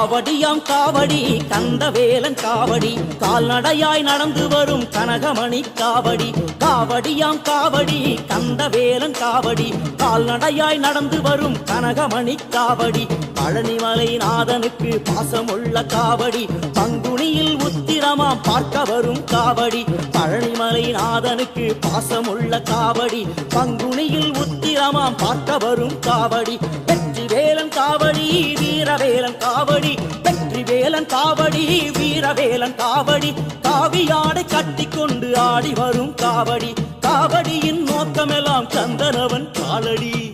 காவடியாம் காவடி கந்தவேலன் காவடி கால்நடையாய் நடந்து வரும் கனகமணி காவடி காவடியாம் காவடி கந்தவேலன் காவடி கால்நடையாய் நடந்து வரும் கனகமணி காவடி பழனிமலை நாதனுக்கு பாசமுள்ள காவடி பங்குனியில் உத்திரமாம் பார்க்க வரும் காவடி பழனிமலை நாதனுக்கு பாசமுள்ள காவடி பங்குனியில் உத்திரமாம் பார்க்க வரும் காவடி வெற்றி வேலன் காவடி வீரவேலன் காவடி வெற்றி வேலன் காவடி வீரவேலன் காவடி. காவியாடை கட்டிக்கொண்டு ஆடி வரும் காவடி. காவடியின் நோக்கமெல்லாம் சந்தனவன் காலடி.